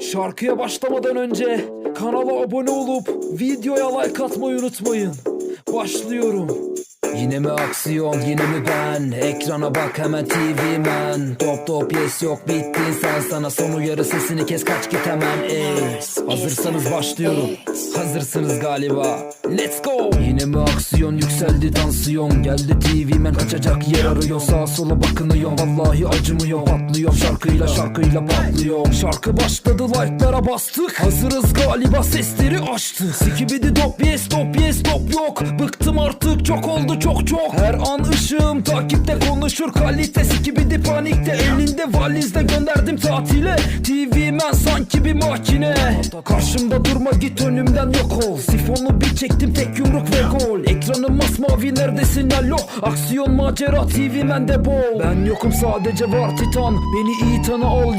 Şarkıya başlamadan önce kanala abone olup videoya like atmayı unutmayın. Başlıyorum. Yine mi aksiyon yine mi ben? Ekrana bak hemen TV man Top top yes yok bittin sen sana Son uyarı sesini kes kaç git hemen. Ey Hazırsanız başlıyorum. Hazırsınız galiba. Let's go. Yine mi aksiyon? Yükseldi tansiyon. Geldi TV man kaçacak yer arıyor. Sağa sola bakınıyor. Vallahi acımıyor. Patlıyor. Şarkıyla şarkıyla patlıyor. Şarkı başladı like'lara bastık. Hazırız galiba sesleri açtık. Sikibidi dop yes stop yes stop yok Bıktım artık çok oldu çok çok. Her an ışığım takipte konuşur kalite Sikibidi panikte. Elinde valizde gönderdim tatile. TV man sanki bir makine. Karşımda durma git önümden yok ol. Sifonu bir çektim tek yumruk ve gol. Ekranım masmavi neredesin? Alo. Aksiyon macera TV man de bol. Ben yokum sadece var titan. Beni iyi tanı al